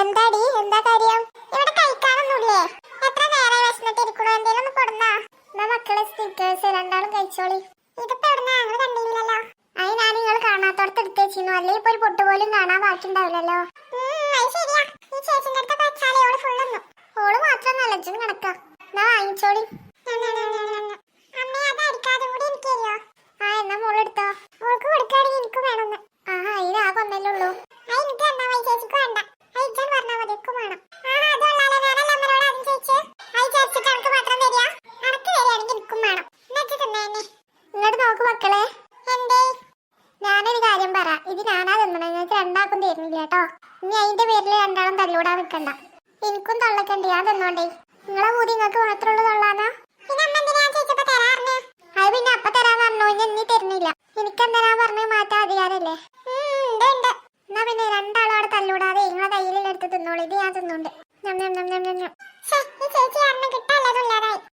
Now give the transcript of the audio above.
എന്താടി? എന്താ കാര്യം? ഇവിടെ കഴിക്കാനൊന്നുമില്ലേ? എത്ര നേരം വിശന്നിട്ട് എന്തേലും ഒന്ന് കൊടുന്നാ? എന്നാ മക്കളെ സ്റ്റിക്കേഴ്സ് രണ്ടാളും കഴിച്ചോളി. ഇതിപ്പോ എവിടുന്നാ? ഞങ്ങൾ കണ്ടില്ലല്ലോ അത് ഞാൻ നിങ്ങൾ കാണാത്തോടത്ത് എടുത്ത് വെച്ചിരുന്നു അല്ലെങ്കിൽ ഇപ്പൊ ഒരു പൊട്ട് പോലും കാണാൻ ബാക്കിണ്ടാവില്ലല്ലോ ശരിയാ. ഈ ചേച്ചിന്റെ അടുത്ത് വെച്ചാലേ ഓൾ ഫുള്ളൊന്നും ഓൾ മാത്രം അലച്ചും കണക്കാ. എന്നാ വാങ്ങിച്ചോളി. പറ ഇത് ഞാനാ തിന്നണേ. നിങ്ങൾക്ക് രണ്ടാക്കും തരുന്നില്ല കേട്ടോ. ഇനി അതിന്റെ പേരിൽ രണ്ടാളും തല്ലൂടാൻ നിൽക്കണ്ട എനിക്കും തള്ളക്കണ്ട. ഞാൻ തിന്നോണ്ടേ. നിങ്ങളെ കൂടി നിങ്ങൾക്ക് മാത്രമുള്ള തള്ളാനാ? അത് പിന്നെ അപ്പൊ തരാന്ന് പറഞ്ഞു. ഇനി നീ തരുന്നില്ല. എനിക്ക് എന്താ പറഞ്ഞു മാറ്റാൻ അധികാരല്ലേ? എന്നാ പിന്നെ രണ്ടാളും അവിടെ തല്ലൂടാതെ നിങ്ങളെ കയ്യിലെടുത്ത് തിന്നോളൂ. ഇത് ഞാൻ തിന്നോണ്ട്. നം നം. ശ്ശെ, ഈ